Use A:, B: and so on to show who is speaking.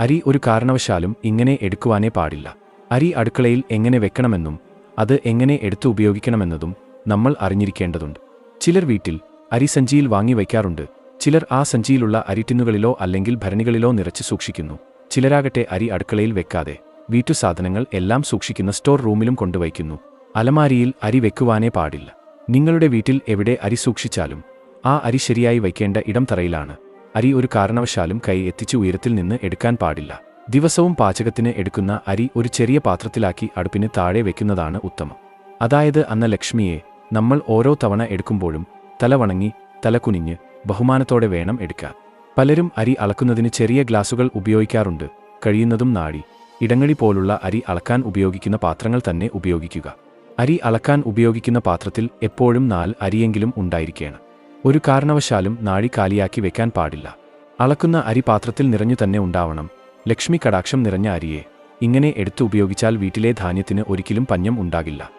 A: അരി ഒരു കാരണവശാലും ഇങ്ങനെ എടുക്കുവാനേ പാടില്ല. അരി അടുക്കളയിൽ എങ്ങനെ വെക്കണമെന്നും അത് എങ്ങനെ എടുത്തു ഉപയോഗിക്കണമെന്നതും നമ്മൾ അറിഞ്ഞിരിക്കേണ്ടതുണ്ട്. ചിലർ വീട്ടിൽ അരി സഞ്ചിയിൽ വാങ്ങി വയ്ക്കാറുണ്ട്. ചിലർ ആ സഞ്ചിയിലുള്ള അരിറ്റിന്നുകളിലോ അല്ലെങ്കിൽ ഭരണികളിലോ നിറച്ച് സൂക്ഷിക്കുന്നു. ചിലരാകട്ടെ അരി അടുക്കളയിൽ വെക്കാതെ വീട്ടുസാധനങ്ങൾ എല്ലാം സൂക്ഷിക്കുന്ന സ്റ്റോർ റൂമിലും കൊണ്ടുവയ്ക്കുന്നു. അലമാരിയിൽ അരി വെക്കുവാനേ പാടില്ല. നിങ്ങളുടെ വീട്ടിൽ എവിടെ അരി സൂക്ഷിച്ചാലും ആ അരി ശരിയായി വയ്ക്കേണ്ട ഇടം തറയിലാണ്. അരി ഒരു കാരണവശാലും കൈ എത്തിച്ച് ഉയരത്തിൽ നിന്ന് എടുക്കാൻ പാടില്ല. ദിവസവും പാചകത്തിന് എടുക്കുന്ന അരി ഒരു ചെറിയ പാത്രത്തിലാക്കി അടുപ്പിന് താഴെ വെക്കുന്നതാണ് ഉത്തമം. അതായത് അന്ന ലക്ഷ്മിയെ നമ്മൾ ഓരോ തവണ എടുക്കുമ്പോഴും തല വണങ്ങി തല കുനിഞ്ഞ് ബഹുമാനത്തോടെ വേണം എടുക്കാൻ. പലരും അരി അളക്കുന്നതിന് ചെറിയ ഗ്ലാസുകൾ ഉപയോഗിക്കാറുണ്ട്. കഴിയുന്നതും നാഴി ഇടങ്ങളി പോലുള്ള അരി അളക്കാൻ ഉപയോഗിക്കുന്ന പാത്രങ്ങൾ തന്നെ ഉപയോഗിക്കുക. അരി അളക്കാൻ ഉപയോഗിക്കുന്ന പാത്രത്തിൽ എപ്പോഴും നാല് അരിയെങ്കിലും ഉണ്ടായിരിക്കണം. ഒരു കാരണവശാലും നാഴി കാലിയാക്കി വെക്കാൻ പാടില്ല. അളക്കുന്ന അരി പാത്രത്തിൽ നിറഞ്ഞു തന്നെ ഉണ്ടാവണം. ലക്ഷ്മി കടാക്ഷം നിറഞ്ഞ അരിയെ ഇങ്ങനെ എടുത്തു ഉപയോഗിച്ചാൽ വീട്ടിലെ ധാന്യത്തിന് ഒരിക്കലും പഞ്ഞം ഉണ്ടാകില്ല.